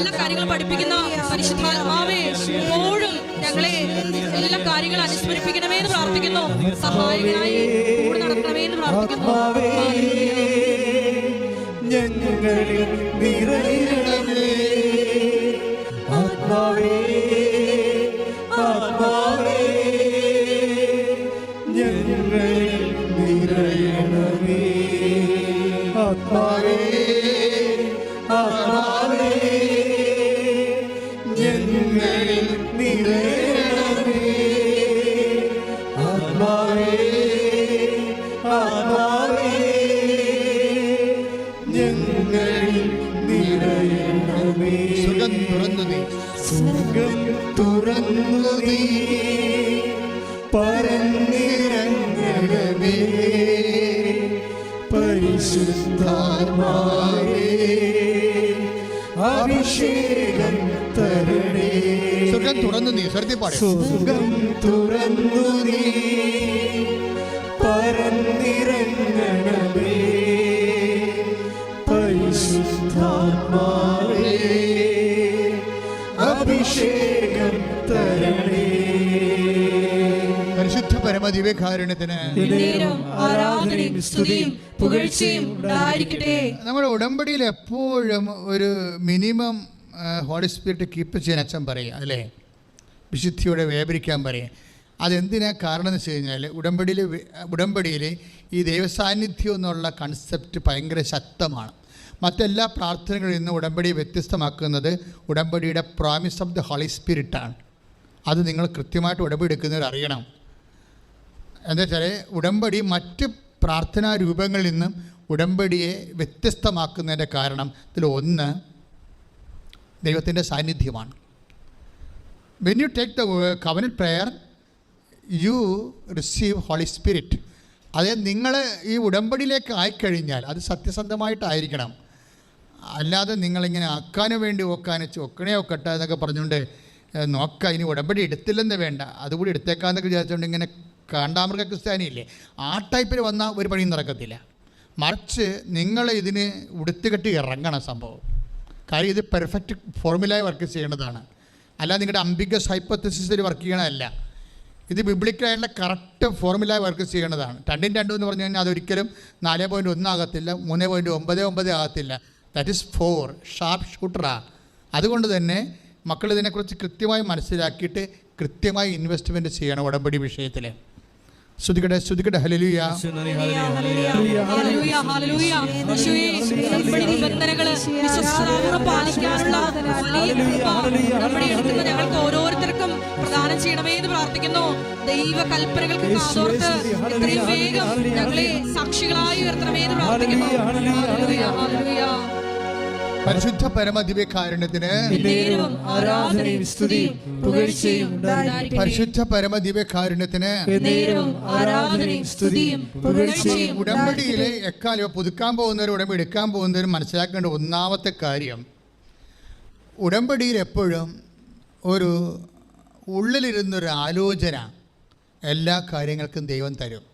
എല്ലാ കാര്യങ്ങളും പഠിപ്പിക്കുന്ന പരിശുദ്ധാത്മാവേ എപ്പോഴും ഞങ്ങളെ എല്ലാ കാര്യങ്ങളും അനുസ്മരിപ്പിക്കണമേ എന്ന് പ്രാർത്ഥിക്കുന്നു. സഹായകനായി കൂടെ നടക്കണമേ എന്ന് പ്രാർത്ഥിക്കുന്നു. ഞങ്ങളിൽ നിറയണമേ ആത്മാവേ. തുറന്നു നീ പരന്നിറങ്ങണമേ പരിശുദ്ധാത്മാവേ അഭിഷേകം തരണേ സ്വർഗം നീ സുഖം തുറന്നു നീ. അഭിഷേകം തരണേ. പരിശുദ്ധ പരമദിവ്യകാരുണ്യത്തിന് ആരാധനയും സ്തുതിയും പുകഴ്ചയും ഉണ്ടായിരിക്കട്ടെ. നമ്മുടെ ഉടമ്പടിയിൽ എപ്പോഴും ഒരു മിനിമം ഹോളി സ്പിരിറ്റ് കീപ്പ് ചെയ്യാൻ അച്ഛൻ പറയുക അല്ലേ? വിശുദ്ധിയോടെ വേപരിക്കാൻ പറയും. അതെന്തിനാ കാരണം എന്ന് വെച്ച് കഴിഞ്ഞാൽ ഉടമ്പടിയിൽ ഉടമ്പടിയിൽ ഈ ദൈവസാന്നിധ്യം എന്നുള്ള കൺസെപ്റ്റ് ഭയങ്കര ശക്തമാണ്. മറ്റെല്ലാ പ്രാർത്ഥനകളിൽ നിന്ന് ഉടമ്പടി വ്യത്യസ്തമാക്കുന്നത് ഉടമ്പടിയുടെ പ്രോമിസ് ഓഫ് ദ ഹോളി സ്പിരിറ്റാണ് അത് നിങ്ങൾ കൃത്യമായിട്ട് ഉടമ്പടി എടുക്കുന്നവർ അറിയണം. എന്താ വെച്ചാൽ ഉടമ്പടി മറ്റ് പ്രാർത്ഥനാ രൂപങ്ങളിൽ നിന്നും ഉടമ്പടിയെ വ്യത്യസ്തമാക്കുന്നതിന്റെ കാരണം ഇതിൽ ഒന്ന് ദൈവത്തിന്റെ സാന്നിധ്യമാണ്. When you take the covenant prayer you receive holy spirit അതായത് നിങ്ങൾ ഈ ഉടമ്പടിയിലേക്ക് ആയിക്കഴിഞ്ഞാൽ അത് സത്യസന്ധമായിട്ടായിരിക്കണം. അല്ലാതെ നിങ്ങളിങ്ങനെ ആക്കാനും വേണ്ടി ഒക്കാനും ഒക്കണേ ഒക്കട്ടെ എന്നൊക്കെ പറഞ്ഞുകൊണ്ട് നോക്ക ഇനി ഉടമ്പടി എടുത്തില്ലെന്ന് വേണ്ട. അതുകൂടി എടുത്തേക്കാന്നൊക്കെ വിചാരിച്ചുകൊണ്ട് ഇങ്ങനെ കാണ്ടാമൃഗ ക്രിസ്ത്യാനിയില്ലേ ആ ടൈപ്പിൽ വന്ന ഒരു പണിയും നടക്കത്തില്ല. മറിച്ച് നിങ്ങൾ ഇതിന് ഉടുത്തുകെട്ടി ഇറങ്ങണം സംഭവം. കാര്യം ഇത് പെർഫെക്റ്റ് ഫോർമുലായി വർക്ക് ചെയ്യേണ്ടതാണ്. അല്ല നിങ്ങളുടെ അംബിഗസ് ഹൈപ്പത്തസിസിൽ വർക്ക് ചെയ്യണമല്ല ഇത് ബിബ്ലിക്കലായിട്ടുള്ള കറക്റ്റ് ഫോർമുല വർക്ക് ചെയ്യേണ്ടതാണ്. രണ്ടും രണ്ടും എന്ന് പറഞ്ഞു കഴിഞ്ഞാൽ അതൊരിക്കലും നാല് പോയിന്റ് ഒന്നാകത്തില്ല മൂന്ന് പോയിന്റ് ഒമ്പത് ഒമ്പത് ആകത്തില്ല. ദാറ്റ് ഇസ് ഫോർ ഷാർപ്പ് ഷൂട്ടറാണ് അതുകൊണ്ട് തന്നെ മക്കൾ ഇതിനെക്കുറിച്ച് കൃത്യമായി മനസ്സിലാക്കിയിട്ട് കൃത്യമായി ഇൻവെസ്റ്റ്മെന്റ് ചെയ്യണം ഉടമ്പടി വിഷയത്തിൽ ശ്രുതികടെ ശ്രുതികടെ ഹലലുയ വിശ്വസ്തതാപൂർവം പാലിക്കാനുള്ള ഞങ്ങൾക്ക് ഓരോ ചെയ്യണമേ എന്ന് പ്രാർത്ഥിക്കുന്നു. ദൈവ കൽപ്പനകൾക്ക് കാതോർത്ത് എത്രയും വേഗം ഞങ്ങളെ സാക്ഷികളായി ഉയർത്തണമേ എന്ന് പ്രാർത്ഥിക്കുന്നു. പരിശുദ്ധ പരമദിവ്യകാരുണ്യത്തിന് നേരവും ആരാധനയും സ്തുതിയും പുകഴ്ചയും ഉണ്ടായിരിക്കട്ടെ. പരിശുദ്ധ പരമദിവ്യകാരുണ്യത്തിന് ഉടമ്പടിയിലെ ആരാധനയും സ്തുതിയും പുകഴ്ചയും ഉടമ്പടിയിൽ എക്കാലം പുതുക്കാൻ പോകുന്നവരും ഉടമ്പടി എടുക്കാൻ പോകുന്നവരും മനസ്സിലാക്കേണ്ട ഒന്നാമത്തെ കാര്യം. ഉടമ്പടിയിൽ എപ്പോഴും ഒരു ഉള്ളിലിരുന്നൊരു ആലോചന എല്ലാ കാര്യങ്ങൾക്കും ദൈവം തരും.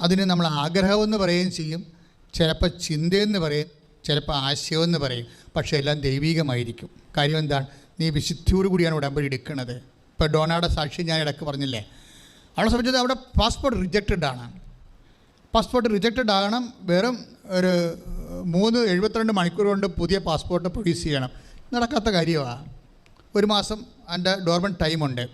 അതിന് നമ്മൾ ആഗ്രഹമെന്ന് പറയുകയും ചെയ്യും ചിലപ്പോൾ ചിന്തയെന്ന് പറയും ചിലപ്പോൾ ആശയമെന്ന് പറയും പക്ഷേ എല്ലാം ദൈവികമായിരിക്കും. കാര്യം എന്താണ്? നീ വിശുദ്ധിയോട് കൂടിയാണ് ഉടമ്പടി എടുക്കുന്നത്. ഇപ്പോൾ ഡോണയുടെ സാക്ഷി ഞാൻ ഇടയ്ക്ക് പറഞ്ഞില്ലേ? അവളെ സംബന്ധിച്ചത് അവിടെ പാസ്പോർട്ട് റിജക്റ്റഡ് ആണ്. പാസ്പോർട്ട് റിജക്റ്റഡ് ആകണം വെറും ഒരു മൂന്ന് എഴുപത്തിരണ്ട് മണിക്കൂർ കൊണ്ട് പുതിയ പാസ്പോർട്ട് പ്രൊഡ്യൂസ് ചെയ്യണം. നടക്കാത്ത കാര്യമാണ് ഒരു മാസം എന്റെ ഡോർമൻ ടൈമുണ്ട്.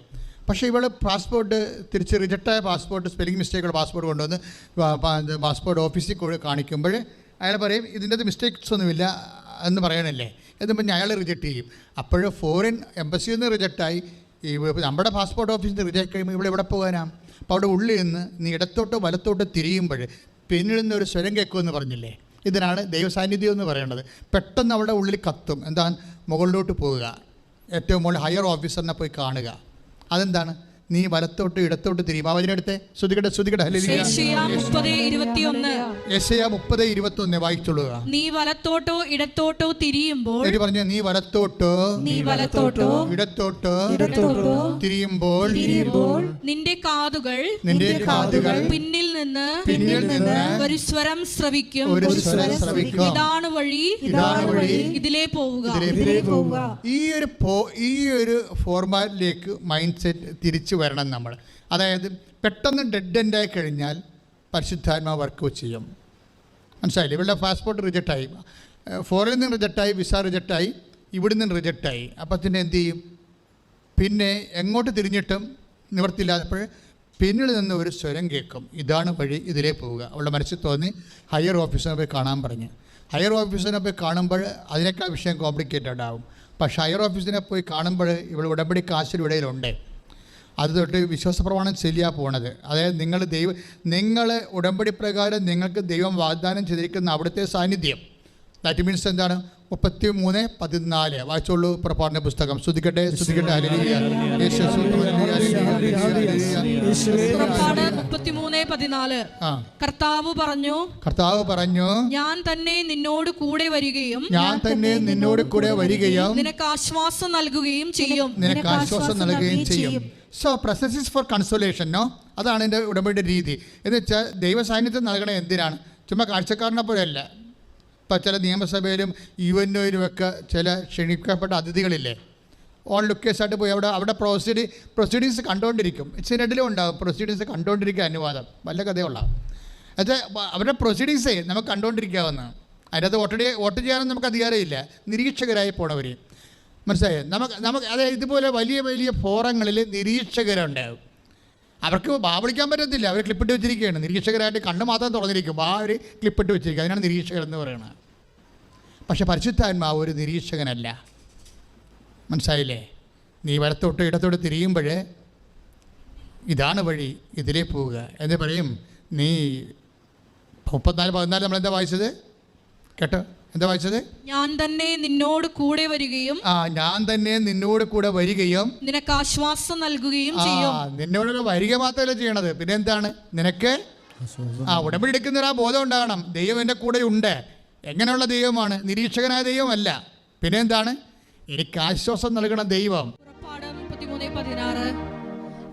പക്ഷേ ഇവൾ പാസ്പോർട്ട് തിരിച്ച് റിജക്റ്റായ പാസ്പോർട്ട് സ്പെല്ലിംഗ് മിസ്റ്റേക്കുള്ള പാസ്പോർട്ട് കൊണ്ടുവന്ന് പാസ്പോർട്ട് ഓഫീസിൽ കാണിക്കുമ്പോൾ അയാൾ പറയും ഇതിന്റെ മിസ്റ്റേക്സ് ഒന്നുമില്ല എന്ന് പറയണല്ലേ? എന്ന് പറഞ്ഞ് അയാൾ റിജക്റ്റ് ചെയ്യും. അപ്പോൾ ഫോറിൻ എംബസിയിൽ നിന്ന് റിജക്റ്റായി ഈ നമ്മുടെ പാസ്പോർട്ട് ഓഫീസിൽ നിന്ന് റിജക്റ്റ് കഴിയുമ്പോൾ ഇവിടെ എവിടെ പോകാനാണ് അപ്പോൾ അവിടെ ഉള്ളിൽ നിന്ന് നീ ഇടത്തോട്ടോ വലത്തോട്ടോ തിരിയുമ്പോൾ പിന്നിൽ നിന്ന് ഒരു സ്വരം കേൾക്കുമെന്ന് പറഞ്ഞില്ലേ? ഇതിനാണ് ദൈവസാന്നിധ്യം എന്ന് പറയുന്നത് പെട്ടെന്ന് അവിടെ ഉള്ളിൽ കത്തും. എന്താണ്? മുകളിലോട്ട് പോവുക. ഏറ്റവും മുകളിൽ ഹയർ ഓഫീസറിനെ പോയി കാണുക. അതെന്താണ്? നീ വലത്തോട്ട് ഇടത്തോട്ട് തിരിയും ആ ശ്രുതികട്ടെ ശ്രുതികട ശ്രുതികട. മുപ്പത് ഇരുപത്തി ഒന്ന് വായിച്ചോളുക നീ വലത്തോട്ടോ ഇടത്തോട്ടോ തിരിയുമ്പോൾ എന്ന് പറഞ്ഞു നീ വലത്തോട്ടോ നീ വലത്തോട്ടോ ഇടത്തോട്ടോ ഇടത്തോട്ടോ തിരിയുമ്പോൾ തിരിയുമ്പോൾ നിന്റെ കാതുകൾ നിന്റെ കാതുകൾ പിന്നിൽ നിന്ന് പിന്നിൽ നിന്ന് ഒരു സ്വരം ശ്രവിക്കും ഒരു സ്വരം ശ്രവിക്കും ഇതാണ് വഴി ഇതാണ് വഴി ഇതിലേ പോവുക. ഇതിലേ പോവുക. ഈ ഒരു ഈ ഒരു ഫോർമാറ്റിലേക്ക് മൈൻഡ് സെറ്റ് തിരിച്ചു വരണം നമ്മൾ. അതായത് പെട്ടെന്ന് ഡെഡ് എൻഡ് ആയി കഴിഞ്ഞാൽ പരിശുദ്ധാത്മാവ് വർക്ക് ചെയ്യും. മനസ്സിലായില്ലേ? ഇവളുടെ പാസ്പോർട്ട് റിജക്റ്റായി ഫോറിൽ നിന്ന് റിജക്റ്റായി വിസ റിജക്റ്റായി ഇവിടെ നിന്ന് റിജക്റ്റായി അപ്പം പിന്നെ എന്ത് ചെയ്യും? പിന്നെ എങ്ങോട്ട് തിരിഞ്ഞിട്ടും നിവർത്തില്ലാത്തപ്പോൾ പിന്നിൽ നിന്ന് ഒരു സ്വരം കേൾക്കും. ഇതാണ് വഴി ഇതിലേ പോവുക. അവളുടെ മനസ്സിൽ തോന്നി ഹയർ ഓഫീസറിനെ പോയി കാണാൻ പറഞ്ഞു. ഹയർ ഓഫീസറിനെ പോയി കാണുമ്പോൾ അതിനേക്കാൾ വിഷയം കോംപ്ലിക്കേറ്റഡ് ആവും. പക്ഷേ ഹയർ ഓഫീസിനെ പോയി കാണുമ്പോൾ ഇവൾ ഉടമ്പടി കാശിലിടയിലുണ്ട് അത് തൊട്ട് വിശ്വാസ പ്രമാണം ചെല്ലിയാ പോണത്. അതായത് നിങ്ങൾ ദൈവ നിങ്ങൾ ഉടമ്പടി പ്രകാരം നിങ്ങൾക്ക് ദൈവം വാഗ്ദാനം ചെയ്തിരിക്കുന്ന അവിടുത്തെ സാന്നിധ്യം. ദാറ്റ് മീൻസ് എന്താണ്? മുപ്പത്തി മൂന്ന് പതിനാല്. വായിച്ചോളൂ പുറപ്പാടിന്റെ പുസ്തകം. ശ്രദ്ധിക്കട്ടെ ശ്രദ്ധിക്കട്ടെ കർത്താവ് പറഞ്ഞു കർത്താവ് പറഞ്ഞു ഞാൻ തന്നെ നിന്നോട് കൂടെ വരികയും ഞാൻ തന്നെ നിന്നോട് കൂടെ വരികയും നിനക്ക് ആശ്വാസം നൽകുകയും ചെയ്യും. നിനക്ക് ആശ്വാസം നൽകുകയും ചെയ്യും. So presence is for consolation no അതാണ് എന്റെ ഉടമ്പടിയുടെ രീതി. എന്ന് വെച്ചാൽ ദൈവ സാന്നിധ്യം എന്തിനാണ്? ചുമ്മാ കാഴ്ചക്കാരനെ പോലെയല്ല. ഇപ്പം ചില നിയമസഭയിലും യു എൻ ഒക്കെ ചില ക്ഷണിക്കപ്പെട്ട അതിഥികളില്ലേ? ഓൺ ലുക്കേഴ്സായിട്ട് പോയി അവിടെ അവിടെ പ്രൊസീഡി പ്രൊസീഡിങ്സ് കണ്ടുകൊണ്ടിരിക്കും. സിനഡിലും ഉണ്ടാകും പ്രൊസീഡിങ്സ് കണ്ടുകൊണ്ടിരിക്കുക അനുവാദം. വല്ല കഥയുള്ള അത് അവരുടെ പ്രൊസീഡിങ്സേ നമുക്ക് കണ്ടുകൊണ്ടിരിക്കാവുന്ന അതിനകത്ത് വോട്ട് വോട്ട് ചെയ്യാനൊന്നും നമുക്ക് അധികാരമില്ല. നിരീക്ഷകരായി പോണവർ മനസ്സിലായോ? നമുക്ക് നമുക്ക് അതായത് ഇതുപോലെ വലിയ വലിയ ഫോറങ്ങളിൽ നിരീക്ഷകരുണ്ടാവും അവർക്ക് വാ വിളിക്കാൻ പറ്റത്തില്ല. അവർ ക്ലിപ്പിട്ട് വെച്ചിരിക്കുകയാണ്. നിരീക്ഷകരായിട്ട് കണ്ണ് മാത്രം തുറന്നിരിക്കും ആ ഒരു ക്ലിപ്പിട്ട് വെച്ചിരിക്കുക. അതിനാണ് നിരീക്ഷകർ എന്ന് പറയുന്നത് പക്ഷെ പരിശുദ്ധാത്മാവ് ഒരു നിരീക്ഷകനല്ല. മനസ്സിലായില്ലേ? നീ വലത്തോട്ട് ഇടത്തോട്ട് തിരിയുമ്പോൾ ഇതാണ് വഴി ഇതിലേ പോവുക. എന്ന് പറയും നീ മുപ്പത്തിനാല് പതിനാല് നമ്മളെന്താ വായിച്ചത്? കേട്ടോ? എന്താ വായിച്ചത്? ഞാൻ തന്നെ നിന്നോട് കൂടെ വരികയും ആ ഞാൻ തന്നെ നിന്നോട് കൂടെ വരികയും നിനക്ക് ആശ്വാസം നൽകുകയും ആ ചെയ്യും. നിന്നോട് വരിക മാത്രമല്ല ചെയ്യണത്. പിന്നെ എന്താണ് നിനക്ക് ആ ഉടമ്പടി എടുക്കുന്ന ആ ബോധം ഉണ്ടാകണം. ദൈവം എന്റെ കൂടെ ഉണ്ട്. എങ്ങനെയുള്ള ദൈവമാണ്? നിരീക്ഷകനായ ദൈവമല്ല. പിന്നെ എന്താണ് എനിക്ക് ആശ്വാസം നൽകണം ദൈവം.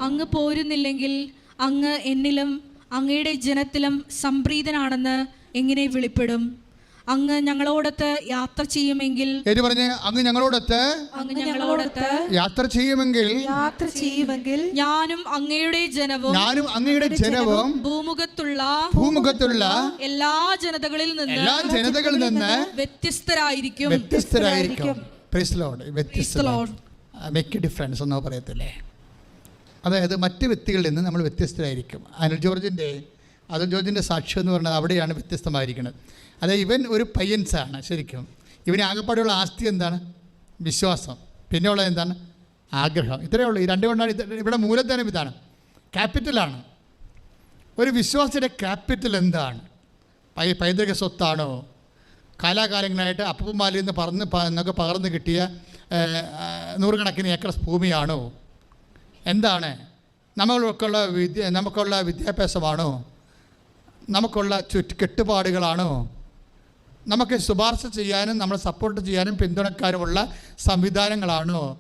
അങ്ങ് പോരുന്നില്ലെങ്കിൽ അങ്ങ് എന്നിലും അങ്ങയുടെ ജനത്തിലും സംപ്രീതനാണെന്ന് എങ്ങനെ വെളിപ്പെടും? അങ്ങ് ഞങ്ങളോടൊത്ത് യാത്ര ചെയ്യുമെങ്കിൽ പറഞ്ഞ് അങ്ങ് ഞങ്ങളോടൊത്ത് അങ്ങ് ഞങ്ങളോടൊത്ത് യാത്ര ചെയ്യുമെങ്കിൽ യാത്ര ചെയ്യുമെങ്കിൽ ഞാനും അങ്ങയുടെ ജനവും ഞാനും അങ്ങയുടെ ജനവും ഭൂമുഖത്തുള്ള ഭൂമുഖത്തുള്ള എല്ലാ ജനതകളിൽ നിന്ന് എല്ലാ ജനതകളിൽ നിന്ന് വ്യത്യസ്തരായിരിക്കും. വ്യത്യസ്തരായിരിക്കും. മെക്ക് ഡിഫറൻസ് എന്നോ പറയത്തില്ലേ? അതായത് മറ്റ് വ്യക്തികളിൽ നിന്ന് നമ്മൾ വ്യത്യസ്തരായിരിക്കും. അനിൽ ജോർജിന്റെ അനിൽ ജോർജിന്റെ സാക്ഷ്യം എന്ന് പറഞ്ഞാൽ അവിടെയാണ് വ്യത്യസ്തമായിരിക്കുന്നത്. അതായത് ഇവൻ ഒരു പയ്യൻസാണ് ശരിക്കും. ഇവന് ആകെപ്പാടെയുള്ള ആസ്തി എന്താണ്? വിശ്വാസം. പിന്നെ എന്താണ്? ആഗ്രഹം. ഇത്രയേ ഉള്ളൂ. ഈ രണ്ട് കൊണ്ടാണ് ഇവിടെ മൂലധനം ഇതാണ്. ക്യാപിറ്റലാണ് ഒരു വിശ്വാസിയുടെ ക്യാപിറ്റൽ എന്താണ്? പൈ പൈതൃക സ്വത്താണോ? കാലാകാലങ്ങളായിട്ട് അപ്പമാലിൽ നിന്ന് പറന്ന് എന്നൊക്കെ പകർന്ന് കിട്ടിയ നൂറുകണക്കിന് ഏക്കർ ഭൂമിയാണോ? എന്താണ്? നമ്മൾക്കുള്ള വിദ്യ നമുക്കുള്ള വിദ്യാഭ്യാസമാണോ? നമുക്കുള്ള ചുറ്റ് കെട്ടുപാടുകളാണോ? നമുക്ക് ശുപാർശ ചെയ്യാനും നമ്മളെ സപ്പോർട്ട് ചെയ്യാനും പിന്തുണക്കാനുമുള്ള സംവിധാനങ്ങളാണോ?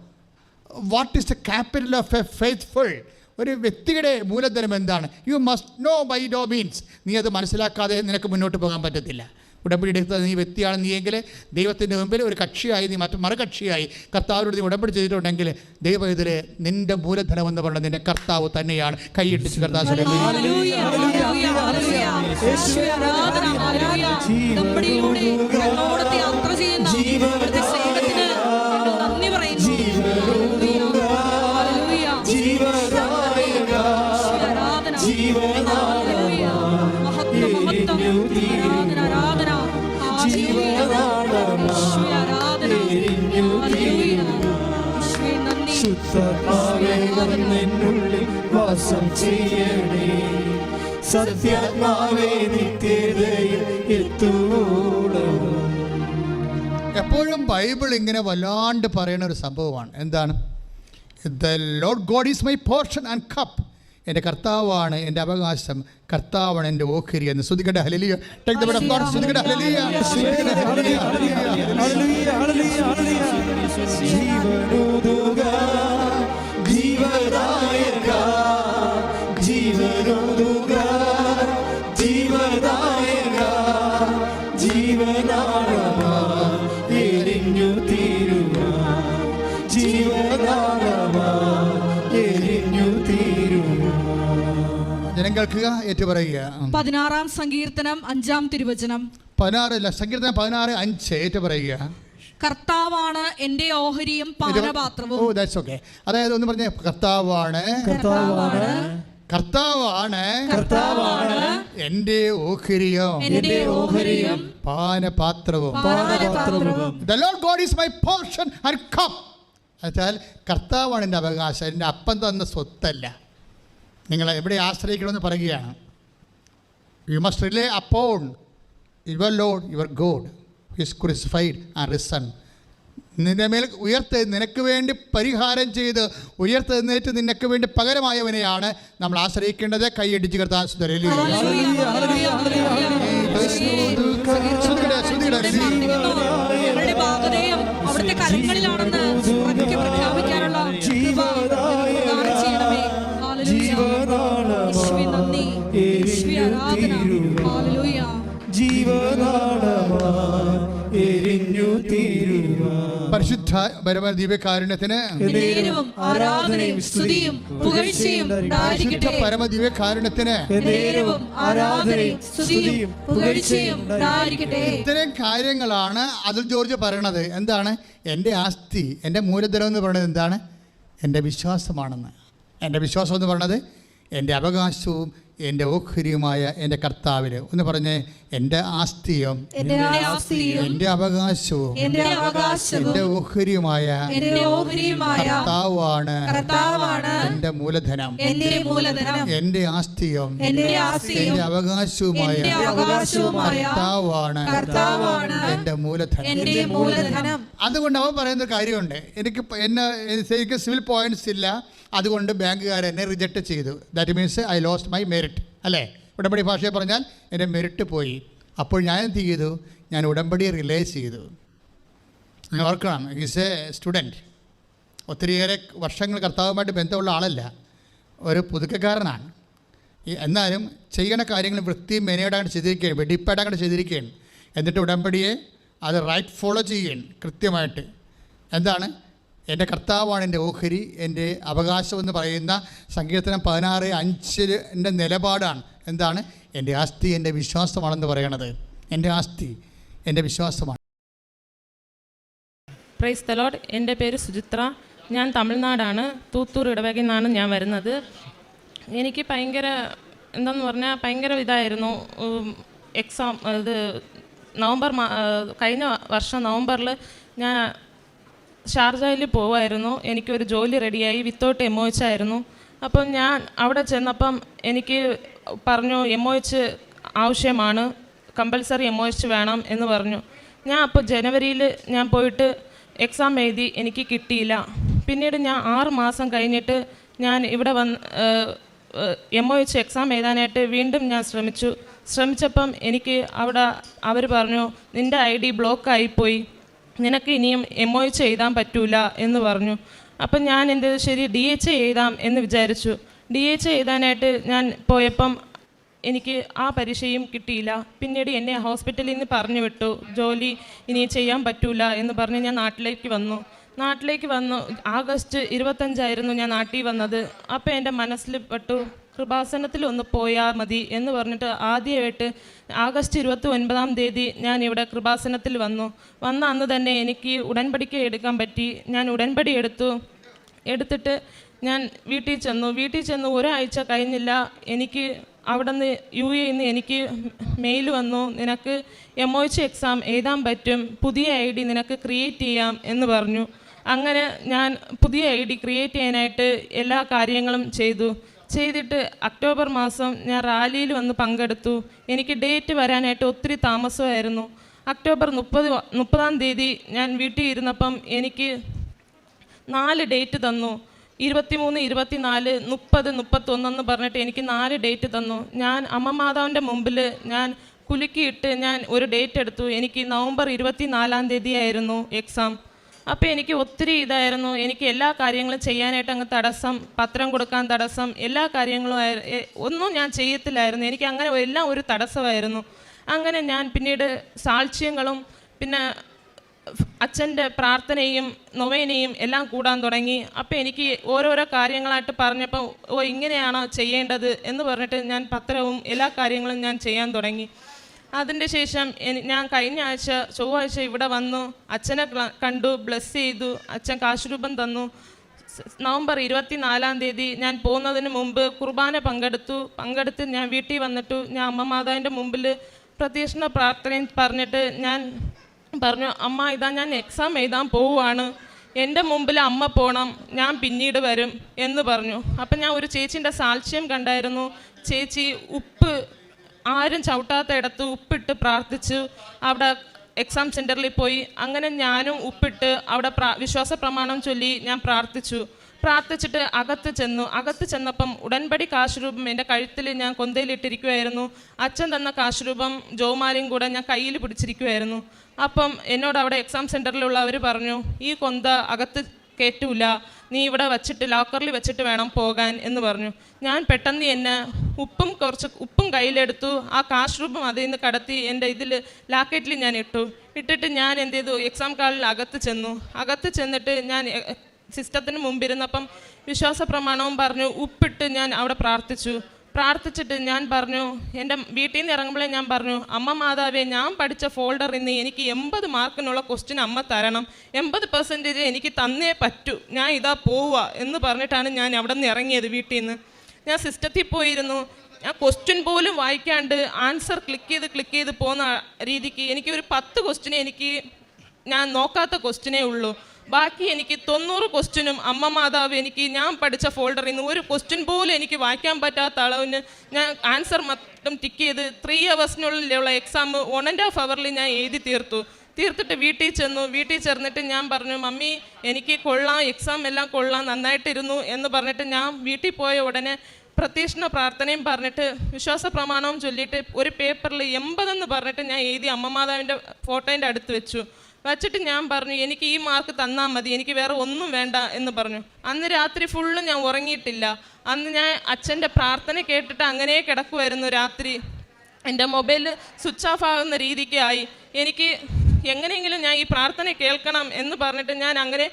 What is the capital of a faithful ഒരു വ്യക്തിയുടെ മൂലധനം എന്താണ്? You must know by do means നീ അത് മനസ്സിലാക്കാതെ നിനക്ക് മുന്നോട്ട് പോകാൻ പറ്റത്തില്ല. ഉടമ്പടി എടുത്ത നീ വ്യക്തിയാണ്. നീ എങ്കിൽ ദൈവത്തിന്റെ മുമ്പിൽ ഒരു കക്ഷിയായി നീ മറ്റു മറുകക്ഷിയായി കർത്താവിനോട് നീ ഉടമ്പടി ചെയ്തിട്ടുണ്ടെങ്കിൽ ദൈവം ഇതിൽ നിന്റെ മൂലധനം എന്ന് പറയുന്നത് നിന്റെ കർത്താവ് തന്നെയാണ്. കൈയിട്ട് കർത്താവ് യാത്ര ചെയ്യുന്ന സത്യാത്മാവേ നിത്യതയിൽ എത്തൂടവും എപ്പോഴും ബൈബിൾ ഇങ്ങനെ വല്ലാണ്ട് പറയുന്ന ഒരു സംഭവമാണ്. എന്താണ്? The lord God is my portion and cup എന്റെ കർത്താവാണ് എന്റെ അവകാശം. കർത്താവാണ് എന്റെ ഓഹരി എന്ന്. ശ്രുതിക്കട്ടെ ഹലിയ ടേക്ക് ദ ഓഫ് ഗോഡ് ശ്രുതിക്കട്ടെ ജനം കേൾക്കുക ഏറ്റു പറയുക പതിനാറാം സങ്കീർത്തനം അഞ്ചാം തിരുവചനം. പതിനാറ് സങ്കീർത്തനം പതിനാറ് അഞ്ച് ഏറ്റുപറയുക. കർത്താവാണ് എന്റെ ഓഹരിയും ഓ പാനപാത്രവും. ദാറ്റ്സ് ഓക്കെ അതായത് ഒന്ന് പറഞ്ഞേ കർത്താവാണ്. കർത്താവാണ്. കർത്താവാണ്. കർത്താവാണ്. എന്റെ ഓഹരിയോ എന്റെ ഓഹരിയും പാനപാത്രവും. പാനപാത്രവും. The lord God is my portion and cup എന്നുവെച്ചാൽ കർത്താവാണ് എന്റെ അവകാശം. എന്റെ അപ്പം തന്ന സ്വത്തല്ല. നിങ്ങൾ എവിടെ ആശ്രയിക്കണമെന്ന് പറയുകയാണ്. You must rely upon your lord your god his crucified ആ റിസൺ നിന്റെ മേൽ ഉയർത്ത് നിനക്ക് വേണ്ടി പരിഹാരം ചെയ്ത് ഉയർത്തെഴുന്നേറ്റ് നിനക്ക് വേണ്ടി പകരമായവനെയാണ് നമ്മൾ ആശ്രയിക്കേണ്ടത്. കൈയടിച്ച് കർത്താൻ ഞങ്ങളുടെ ഭാഗതയും അവിടുത്തെ കരങ്ങളിലാണെന്ന് ദിവ്യകാരുണ്യത്തിന് ആരാധനയും സ്തുതിയും പുകഴ്ചയും പരിശുദ്ധ ഉണ്ടായിരിക്കട്ടെ പരമ ദിവ്യകാരുണ്യത്തിന് ആരാധനയും സ്തുതിയും പുകഴ്ചയും ഇത്തരം കാര്യങ്ങളാണ് അതിൽ ജോർജ് പറയണത്. എന്താണ്? എന്റെ ആസ്തി എന്റെ മൂലധനം എന്ന് പറയുന്നത് എന്താണ്? എന്റെ വിശ്വാസമാണെന്ന്. എന്റെ വിശ്വാസം എന്ന് പറയുന്നത് എന്റെ അവകാശവും എന്റെ ഓഹരിയുമായ എന്റെ കർത്താവിൽ ഒന്ന് പറഞ്ഞേ എന്റെ ആസ്തിയും എന്റെ ആസ്തിയും എന്റെ അവകാശവും എന്റെ അവകാശവും എന്റെ ഓഹരിയുമായ കർത്താവാണ്. എന്റെ മൂലധനം എന്റെ മൂലധനം എന്റെ ആസ്തിയും എന്റെ ആസ്തിയും എന്റെ അവകാശവുമായ കർത്താവാണ്. എന്റെ മൂലധനം എന്റെ മൂലധനം. അതുകൊണ്ട് അവൻ പറയുന്ന കാര്യമുണ്ട്. എനിക്ക് എന്നെ എനിക്ക് സിവിൽ പോയിന്റ്സ് ഇല്ല. അതുകൊണ്ട് ബാങ്കുകാർ എന്നെ റിജക്റ്റ് ചെയ്തു. That means I lost my merit അല്ലേ? ഉടമ്പടി ഭാഷയിൽ പറഞ്ഞാൽ എന്റെ മെറിറ്റ് പോയി. അപ്പോൾ ഞാൻ എന്ത് ചെയ്തു? ഞാൻ ഉടമ്പടി റിലൈസ് ചെയ്തു. നിങ്ങൾ ഓർക്കണം ഈസ് എ സ്റ്റുഡന്റ് ഒത്തിരിയേറെ വർഷങ്ങൾ കർത്താവുമായിട്ട് ബന്ധമുള്ള ആളല്ല. ഒരു പുതുക്കക്കാരനാണ്. എന്നാലും ചെയ്യണ കാര്യങ്ങൾ വൃത്തി മെനയോടാണ് ചെയ്തിരിക്കുകയാണ് വെടിപ്പാടാണ് ചെയ്തിരിക്കുകയാണ്. എന്നിട്ട് ഉടമ്പടിയെ അത് റൈറ്റ് ഫോളോ ചെയ്യുകയാണ് കൃത്യമായിട്ട്. എന്താണ്? എന്റെ കർത്താവാണ് എന്റെ ഓഹരി എന്റെ അവകാശം എന്ന് പറയുന്ന സങ്കീർത്തനം പതിനാറ് അഞ്ചിന്റെ നിലപാടാണ്. എന്താണ്? എന്റെ ആസ്തി എന്റെ വിശ്വാസമാണെന്ന് പറയണത്. എന്റെ ആസ്തി എന്റെ വിശ്വാസമാണ്. പ്രൈസ് തലോട്ട് എന്റെ പേര് സുചിത്ര. ഞാൻ തമിഴ്നാടാണ്. തൂത്തൂർ ഇടവകയിൽ നിന്നാണ് ഞാൻ വരുന്നത്. എനിക്ക് ഭയങ്കര എന്താന്ന് പറഞ്ഞാൽ ഭയങ്കര ഇതായിരുന്നു. എക്സാം ഇത് നവംബർ കഴിഞ്ഞ വർഷം നവംബറിൽ ഞാൻ ഷാർജയിൽ പോവായിരുന്നു. എനിക്കൊരു ജോലി റെഡിയായി വിത്തൗട്ട് എം ഒ എച്ച് ആയിരുന്നു. അപ്പം ഞാൻ അവിടെ ചെന്നപ്പം എനിക്ക് പറഞ്ഞു എം ഒ എച്ച് ആവശ്യമാണ് കമ്പൽസറി എം ഒ എച്ച് വേണം എന്ന് പറഞ്ഞു. ഞാൻ അപ്പോൾ ജനുവരിയിൽ ഞാൻ പോയിട്ട് എക്സാം എഴുതി എനിക്ക് കിട്ടിയില്ല. പിന്നീട് ഞാൻ ആറ് മാസം കഴിഞ്ഞിട്ട് ഞാൻ ഇവിടെ വന്ന് എം ഒ എച്ച് എക്സാം എഴുതാനായിട്ട് വീണ്ടും ഞാൻ ശ്രമിച്ചു. ശ്രമിച്ചപ്പം എനിക്ക് അവിടെ അവർ പറഞ്ഞു നിന്റെ ഐ ഡി ബ്ലോക്കായിപ്പോയി നിനക്ക് ഇനിയും എം ഒ എച്ച് എഴുതാൻ പറ്റൂല എന്ന് പറഞ്ഞു. അപ്പം ഞാൻ എന്റെ ശരി ഡി എച്ച് എഴുതാം എന്ന് വിചാരിച്ചു. ഡി എച്ച് എഴുതാനായിട്ട് ഞാൻ പോയപ്പം എനിക്ക് ആ പരീക്ഷയും കിട്ടിയില്ല. പിന്നീട് എന്നെ ഹോസ്പിറ്റലിൽ നിന്ന് പറഞ്ഞു വിട്ടു. ജോലി ഇനി ചെയ്യാൻ പറ്റൂല എന്ന് പറഞ്ഞ് ഞാൻ നാട്ടിലേക്ക് വന്നു. നാട്ടിലേക്ക് വന്നു. ആഗസ്റ്റ് ഇരുപത്തഞ്ചായിരുന്നു ഞാൻ നാട്ടിൽ വന്നത്. അപ്പോൾ എന്റെ മനസ്സിൽ പെട്ടു കൃപാസനത്തിൽ ഒന്ന് പോയാൽ മതി എന്ന് പറഞ്ഞിട്ട് ആദ്യമായിട്ട് ആഗസ്റ്റ് ഇരുപത്തി ഒൻപതാം തീയതി ഞാൻ ഇവിടെ കൃപാസനത്തിൽ വന്നു. വന്ന അന്ന് തന്നെ എനിക്ക് ഉടൻപടിക്ക് എടുക്കാൻ പറ്റി. ഞാൻ ഉടൻപടി എടുത്തു. എടുത്തിട്ട് ഞാൻ വീട്ടിൽ ചെന്നു. വീട്ടിൽ ചെന്ന്. ഒരാഴ്ച കഴിഞ്ഞില്ല. എനിക്ക് അവിടെ നിന്ന് യു എയിൽ നിന്ന് എനിക്ക് മെയിൽ വന്നു. നിനക്ക് എം ഒ എച്ച് എക്സാം എഴുതാൻ പറ്റും. പുതിയ ഐ ഡി നിനക്ക് ക്രിയേറ്റ് ചെയ്യാം എന്ന് പറഞ്ഞു. അങ്ങനെ ഞാൻ പുതിയ ഐ ഡി ക്രിയേറ്റ് ചെയ്യാനായിട്ട് എല്ലാ കാര്യങ്ങളും ചെയ്തു. ചെയ്തിട്ട് ഒക്ടോബർ മാസം ഞാൻ റാലിയിൽ വന്ന് പങ്കെടുത്തു. എനിക്ക് ഡേറ്റ് വരാനായിട്ട് ഒത്തിരി താമസമായിരുന്നു. ഒക്ടോബർ മുപ്പത് മുപ്പതാം തീയതി ഞാൻ വീട്ടിൽ ഇരുന്നപ്പം എനിക്ക് നാല് ഡേറ്റ് തന്നു. ഇരുപത്തിമൂന്ന് ഇരുപത്തിനാല് മുപ്പത് മുപ്പത്തൊന്നെന്ന് പറഞ്ഞിട്ട് എനിക്ക് നാല് ഡേറ്റ് തന്നു. ഞാൻ അമ്മ മാതാവിന്റെ മുമ്പിൽ ഞാൻ കുലുക്കിയിട്ട് ഞാൻ ഒരു ഡേറ്റ് എടുത്തു. എനിക്ക് നവംബർ ഇരുപത്തി നാലാം തീയതി ആയിരുന്നു എക്സാം. അപ്പോൾ എനിക്ക് ഒത്തിരി ഇതായിരുന്നു. എനിക്ക് എല്ലാ കാര്യങ്ങളും ചെയ്യാനായിട്ട് അങ്ങ് തടസ്സം പത്രം കൊടുക്കാൻ തടസ്സം എല്ലാ കാര്യങ്ങളും ഒന്നും ഞാൻ ചെയ്യത്തില്ലായിരുന്നു. എനിക്ക് അങ്ങനെ എല്ലാം ഒരു തടസ്സമായിരുന്നു. അങ്ങനെ ഞാൻ പിന്നീട് സാക്ഷ്യങ്ങളും പിന്നെ അച്ഛന്റെ പ്രാർത്ഥനയും നൊവേനയും എല്ലാം കൂടാൻ തുടങ്ങി. അപ്പോൾ എനിക്ക് ഓരോരോ കാര്യങ്ങളായിട്ട് പറഞ്ഞപ്പോൾ ഓ ഇങ്ങനെയാണോ ചെയ്യേണ്ടത് എന്ന് പറഞ്ഞിട്ട് ഞാൻ പത്രവും എല്ലാ കാര്യങ്ങളും ഞാൻ ചെയ്യാൻ തുടങ്ങി. അതിന്റെ ശേഷം ഞാൻ കഴിഞ്ഞ ആഴ്ച ചൊവ്വാഴ്ച ഇവിടെ വന്നു. അച്ഛനെ കണ്ടു ബ്ലസ് ചെയ്തു. അച്ഛൻ കാശുരൂപം തന്നു. നവംബർ ഇരുപത്തിനാലാം തീയതി ഞാൻ പോകുന്നതിന് മുമ്പ് കുർബാന പങ്കെടുത്തു. പങ്കെടുത്ത് ഞാൻ വീട്ടിൽ വന്നിട്ടു. ഞാൻ അമ്മ മാതാവിന്റെ മുമ്പിൽ പ്രത്യക്ഷണ പ്രാർത്ഥനയും പറഞ്ഞിട്ട് ഞാൻ പറഞ്ഞു അമ്മ ഇതാ ഞാൻ എക്സാം എഴുതാൻ പോവുകയാണ് എന്റെ മുമ്പിൽ അമ്മ പോകണം ഞാൻ പിന്നീട് വരും. എന്ന് പറഞ്ഞു. അപ്പം ഞാൻ ഒരു ചേച്ചീന്റെ സാക്ഷ്യം കണ്ടായിരുന്നു. ചേച്ചി ഉപ്പ് ആരും ചവിട്ടാത്ത ഇടത്ത് ഉപ്പിട്ട് പ്രാർത്ഥിച്ചു അവിടെ എക്സാം സെന്ററിൽ പോയി. അങ്ങനെ ഞാനും ഉപ്പിട്ട് അവിടെ വിശ്വാസ പ്രമാണം ചൊല്ലി ഞാൻ പ്രാർത്ഥിച്ചു. പ്രാർത്ഥിച്ചിട്ട് അകത്ത് ചെന്നു. അകത്ത് ചെന്നപ്പം ഉടൻപടി കാശുരൂപം എന്റെ കഴുത്തിൽ ഞാൻ കൊന്തയിലിട്ടിരിക്കുമായിരുന്നു അച്ഛൻ തന്ന കാശുരൂപം ജോമാലയും കൂടെ ഞാൻ കയ്യിൽ പിടിച്ചിരിക്കുമായിരുന്നു അപ്പം എന്നോട് അവിടെ എക്സാം സെന്ററിലുള്ളവർ പറഞ്ഞു ഈ കൊന്ത അകത്ത് കയറ്റൂല നീ ഇവിടെ വച്ചിട്ട് ലോക്കറിൽ വെച്ചിട്ട് വേണം പോകാൻ എന്ന് പറഞ്ഞു. ഞാൻ പെട്ടെന്ന് എന്നെ ഉപ്പും കുറച്ച് ഉപ്പും കയ്യിലെടുത്തു. ആ കാശ് രൂപം അതിൽ നിന്ന് കടത്തി എന്റെ ഇതിൽ ലാക്കറ്റിൽ ഞാൻ ഇട്ടു. ഇട്ടിട്ട് ഞാൻ എന്ത് ചെയ്തു? എക്സാം കാളിൽ അകത്ത് ചെന്നു. അകത്ത് ചെന്നിട്ട് ഞാൻ സിസ്റ്റത്തിന് മുമ്പിരുന്നപ്പം വിശ്വാസ പ്രമാണവും പറഞ്ഞു ഉപ്പിട്ട് ഞാൻ അവിടെ പ്രാർത്ഥിച്ചു. പ്രാർത്ഥിച്ചിട്ട് ഞാൻ പറഞ്ഞു എന്റെ വീട്ടിൽ നിന്ന് ഇറങ്ങുമ്പോഴേ ഞാൻ പറഞ്ഞു അമ്മ മാതാവേ ഞാൻ പഠിച്ച ഫോൾഡർ നിന്ന് എനിക്ക് എൺപത് മാർക്കിനുള്ള ക്വസ്റ്റ്യൻ അമ്മ തരണം. എൺപത് പെർസെന്റേജ് എനിക്ക് തന്നേ പറ്റൂ. ഞാൻ ഇതാ പോവുക എന്ന് പറഞ്ഞിട്ടാണ് ഞാൻ അവിടെ നിന്ന് ഇറങ്ങിയത് വീട്ടിൽ നിന്ന്. ഞാൻ സിസ്റ്റത്തിൽ പോയിരുന്നു. ഞാൻ ക്വസ്റ്റ്യൻ പോലും വായിക്കാണ്ട് ആൻസർ ക്ലിക്ക് ചെയ്ത് ക്ലിക്ക് ചെയ്ത് പോകുന്ന രീതിക്ക് എനിക്ക് ഒരു പത്ത് ക്വസ്റ്റ്യനെ എനിക്ക് ഞാൻ നോക്കാത്ത ക്വസ്റ്റ്യനേ ഉള്ളൂ. ബാക്കി എനിക്ക് തൊണ്ണൂറ് ക്വസ്റ്റ്യനും അമ്മ മാതാവ് എനിക്ക് ഞാൻ പഠിച്ച ഫോൾഡറിൽ നിന്ന് ഒരു ക്വസ്റ്റ്യൻ പോലും എനിക്ക് വായിക്കാൻ പറ്റാത്ത അളവിന് ഞാൻ ആൻസർ മൊത്തം ടിക്ക് ചെയ്ത് ത്രീ അവേഴ്സിനുള്ളിലുള്ള എക്സാം വൺ ആൻഡ് ഹാഫ് അവറിൽ ഞാൻ എഴുതി തീർത്തു. തീർത്തിട്ട് വീട്ടിൽ ചെന്നു. വീട്ടിൽ ചെന്നിട്ട് ഞാൻ പറഞ്ഞു മമ്മി എനിക്ക് കൊള്ളാം എക്സാം എല്ലാം കൊള്ളാം നന്നായിട്ടിരുന്നു എന്ന് പറഞ്ഞിട്ട് ഞാൻ വീട്ടിൽ പോയ ഉടനെ പ്രത്യക്ഷണ പ്രാർത്ഥനയും പറഞ്ഞിട്ട് വിശ്വാസ പ്രമാണവും ചൊല്ലിയിട്ട് ഒരു പേപ്പറിൽ എൺപതെന്ന് പറഞ്ഞിട്ട് ഞാൻ എഴുതി അമ്മമാതാവിന്റെ ഫോട്ടോന്റെ അടുത്ത് വെച്ചു. വച്ചിട്ട് ഞാൻ പറഞ്ഞു എനിക്ക് ഈ മാർക്ക് തന്നാൽ മതി എനിക്ക് വേറെ ഒന്നും വേണ്ട എന്ന് പറഞ്ഞു. അന്ന് രാത്രി ഫുള്ള് ഞാൻ ഉറങ്ങിയിട്ടില്ല. അന്ന് ഞാൻ അച്ഛന്റെ പ്രാർത്ഥന കേട്ടിട്ട് അങ്ങനെ കിടക്കുമായിരുന്നു രാത്രി. എന്റെ മൊബൈൽ സ്വിച്ച് ഓഫ് ആകുന്ന രീതിക്ക് ആയി. എനിക്ക് എങ്ങനെയെങ്കിലും ഞാൻ ഈ പ്രാർത്ഥന കേൾക്കണം എന്ന് പറഞ്ഞിട്ട് ഞാൻ അങ്ങനെ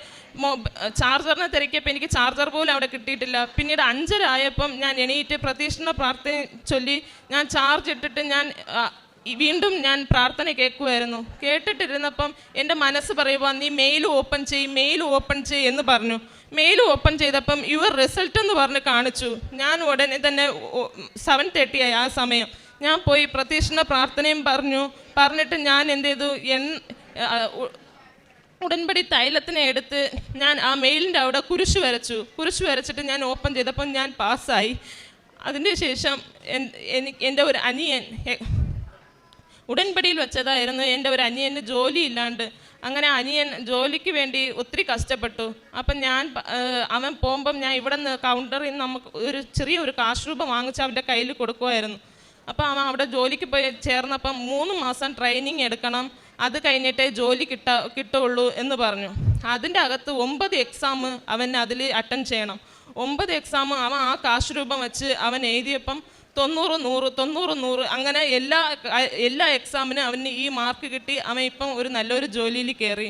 ചാർജറിനെ തിരക്കിയപ്പോൾ എനിക്ക് ചാർജർ പോലും അവിടെ കിട്ടിയിട്ടില്ല. പിന്നീട് അഞ്ചര ആയപ്പം ഞാൻ എണീറ്റ് പ്രതീക്ഷണ പ്രാർത്ഥന ചൊല്ലി ഞാൻ ചാർജ് ഇട്ടിട്ട് ഞാൻ വീണ്ടും ഞാൻ പ്രാർത്ഥന കേൾക്കുമായിരുന്നു കേട്ടിട്ടിരുന്നപ്പം എന്റെ മനസ്സ് പറയുമ്പോൾ നീ മെയിൽ ഓപ്പൺ ചെയ്യ് മെയിൽ ഓപ്പൺ ചെയ്യ് എന്ന് പറഞ്ഞു. മെയിൽ ഓപ്പൺ ചെയ്തപ്പം യുവർ റിസൾട്ട് എന്ന് പറഞ്ഞ് കാണിച്ചു. ഞാൻ ഉടനെ തന്നെ സെവൻ തേർട്ടി ആയി ആ സമയം. ഞാൻ പോയി പ്രതീക്ഷണ പ്രാർത്ഥനയും പറഞ്ഞു. പറഞ്ഞിട്ട് ഞാൻ എന്ത് ചെയ്തു? എൻ ഉടൻപടി തൈലത്തിനെ എടുത്ത് ഞാൻ ആ മെയിലിന്റെ അവിടെ കുരിശ് വരച്ചു. കുരിശ് വരച്ചിട്ട് ഞാൻ ഓപ്പൺ ചെയ്തപ്പം ഞാൻ പാസ്സായി അതിന്റെ ശേഷം എന്റെ ഒരു അനിയൻ ഉടൻപടിയിൽ വെച്ചതായിരുന്നു. എന്റെ ഒരു അനിയന് ജോലി ഇല്ലാണ്ട് അങ്ങനെ അനിയൻ ജോലിക്ക് വേണ്ടി ഒത്തിരി കഷ്ടപ്പെട്ടു. അപ്പം ഞാൻ അവൻ പോകുമ്പം ഞാൻ ഇവിടെ നിന്ന് കൗണ്ടറിൽ നിന്ന് നമുക്ക് ഒരു ചെറിയ ഒരു കാശ് രൂപ വാങ്ങിച്ച് അവന്റെ കയ്യിൽ കൊടുക്കുമായിരുന്നു. അപ്പം അവൻ അവിടെ ജോലിക്ക് പോയി ചേർന്നപ്പം മൂന്ന് മാസം ട്രെയിനിങ് എടുക്കണം. അത് കഴിഞ്ഞിട്ടേ ജോലി കിട്ട കിട്ടുള്ളൂ എന്ന് പറഞ്ഞു. അതിന്റെ അകത്ത് ഒമ്പത് എക്സാം അവൻ അതിൽ അറ്റൻഡ് ചെയ്യണം. ഒമ്പത് എക്സാം അവൻ ആ കാശ് രൂപം വെച്ച് അവൻ എഴുതിയപ്പം തൊണ്ണൂറ് നൂറ് തൊണ്ണൂറ് നൂറ്. അങ്ങനെ എല്ലാ എല്ലാ എക്സാമിനും അവന് ഈ മാർക്ക് കിട്ടി. അവൻ ഇപ്പം ഒരു നല്ലൊരു ജോലിയിൽ കയറി.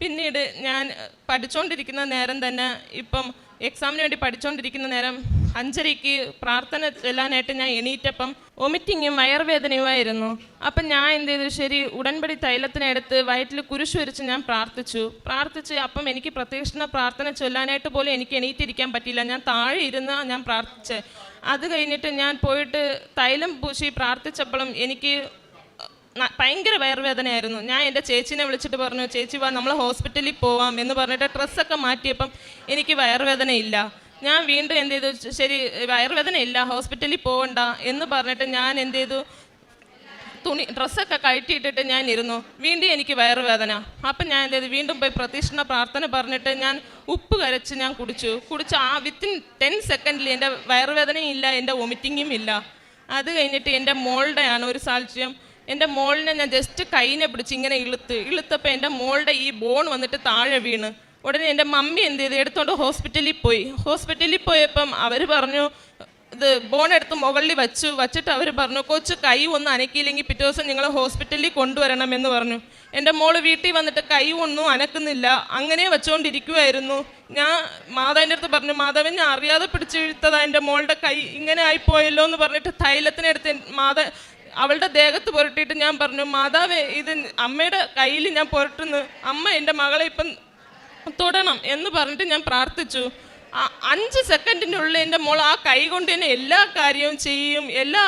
പിന്നീട് ഞാൻ പഠിച്ചുകൊണ്ടിരിക്കുന്ന നേരം തന്നെ ഇപ്പം എക്സാമിന് വേണ്ടി പഠിച്ചുകൊണ്ടിരിക്കുന്ന നേരം അഞ്ചരയ്ക്ക് പ്രാർത്ഥന ചെല്ലാനായിട്ട് ഞാൻ എണീറ്റപ്പം വൊമിറ്റിങ്ങും വയർവേദനയുമായിരുന്നു അപ്പം ഞാൻ എന്ത് ചെയ്തു? ശരി ഉടൻപടി തൈലത്തിനെടുത്ത് വയറ്റിൽ കുരിശു വരച്ച് ഞാൻ പ്രാർത്ഥിച്ചു. പ്രാർത്ഥിച്ച് അപ്പം എനിക്ക് പ്രത്യക്ഷണ പ്രാർത്ഥന ചൊല്ലാനായിട്ട് പോലും എനിക്ക് എണീറ്റിരിക്കാൻ പറ്റിയില്ല. ഞാൻ താഴെ ഇരുന്ന് ഞാൻ പ്രാർത്ഥിച്ചത് അത് കഴിഞ്ഞിട്ട് ഞാൻ പോയിട്ട് തൈലം പൂശി പ്രാർത്ഥിച്ചപ്പോഴും എനിക്ക് ഭയങ്കര വയറുവേദനയായിരുന്നു. ഞാൻ എന്റെ ചേച്ചിനെ വിളിച്ചിട്ട് പറഞ്ഞു ചേച്ചി വാ നമ്മൾ ഹോസ്പിറ്റലിൽ പോവാം എന്ന് പറഞ്ഞിട്ട് ഡ്രസ്സൊക്കെ മാറ്റിയപ്പം എനിക്ക് വയറുവേദന ഇല്ല ഞാൻ വീണ്ടും എന്ത് ചെയ്തു ശരി വയറുവേദന ഇല്ല ഹോസ്പിറ്റലിൽ പോകണ്ട എന്ന് പറഞ്ഞിട്ട് ഞാൻ എന്ത് ചെയ്തു തുണി ഡ്രസ്സൊക്കെ കയറ്റിയിട്ടിട്ട് ഞാൻ ഇരുന്നു വീണ്ടും എനിക്ക് വയറുവേദന. അപ്പം ഞാൻ എന്ത് വീണ്ടും പോയി പ്രതീക്ഷണ പ്രാർത്ഥന പറഞ്ഞിട്ട് ഞാൻ ഉപ്പ് കരച്ച് ഞാൻ കുടിച്ചു. കുടിച്ച് ആ വിത്തിൻ ടെൻ സെക്കൻഡിൽ എന്റെ വയറുവേദനയും ഇല്ല എന്റെ വൊമിറ്റിങ്ങും ഇല്ല. അത് കഴിഞ്ഞിട്ട് എന്റെ മോളുടെയാണ് ഒരു സാക്ഷ്യം എന്റെ മോളിനെ ഞാൻ ജസ്റ്റ് കൈനെ പിടിച്ച് ഇങ്ങനെ ഇളുത്ത്. ഇളുത്തപ്പോൾ എന്റെ മോളുടെ ഈ ബോൺ വന്നിട്ട് താഴെ വീണ്. ഉടനെ എന്റെ മമ്മി എന്ത് ചെയ്ത്? എടുത്തോണ്ട് ഹോസ്പിറ്റലിൽ പോയി. ഹോസ്പിറ്റലിൽ പോയപ്പം അവർ പറഞ്ഞു ഇത് ബോൺ എടുത്ത് മുകളിൽ വെച്ചു. വച്ചിട്ട് അവർ പറഞ്ഞു കൊച്ചു കൈ ഒന്ന് അനക്കിയില്ലെങ്കിൽ പിറ്റേ ദിവസം നിങ്ങൾ ഹോസ്പിറ്റലിൽ കൊണ്ടുവരണം എന്ന് പറഞ്ഞു. എന്റെ മോൾ വീട്ടിൽ വന്നിട്ട് കൈ ഒന്നും അനക്കുന്നില്ല. അങ്ങനെ വെച്ചുകൊണ്ടിരിക്കുമായിരുന്നു ഞാൻ മാതാവിന്റെ അടുത്ത് പറഞ്ഞു മാതാവൻ ഞാൻ അറിയാതെ പിടിച്ചിഴുത്തതാ എന്റെ മോളുടെ കൈ ഇങ്ങനെ ആയിപ്പോയല്ലോ എന്ന് പറഞ്ഞിട്ട് തൈലത്തിനെടുത്ത് മാത അവളുടെ ദേഹത്ത് പുരട്ടിയിട്ട് ഞാൻ പറഞ്ഞു മാതാവേ ഇത് അമ്മയുടെ കയ്യിൽ ഞാൻ പുരട്ടുന്നു. അമ്മ എന്റെ മകളെ ഇപ്പം തൊടണം എന്ന് പറഞ്ഞിട്ട് ഞാൻ പ്രാർത്ഥിച്ചു. അഞ്ച് സെക്കൻഡിനുള്ളിൽ എന്റെ മോൾ ആ കൈ കൊണ്ട് തന്നെ എല്ലാ കാര്യവും ചെയ്യും. എല്ലാ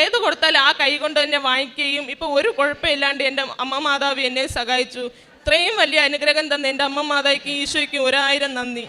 ഏത് കൊടുത്താലും ആ കൈ കൊണ്ട് തന്നെ വാങ്ങിക്കുകയും. ഇപ്പോൾ ഒരു കുഴപ്പമില്ലാണ്ട് എന്റെ അമ്മ മാതാവ് എന്നെ സഹായിച്ചു. ഇത്രയും വലിയ അനുഗ്രഹം തന്ന എന്റെ അമ്മ മാതാവിക്ക് ഈശോയ്ക്ക് ഒരായിരം നന്ദി.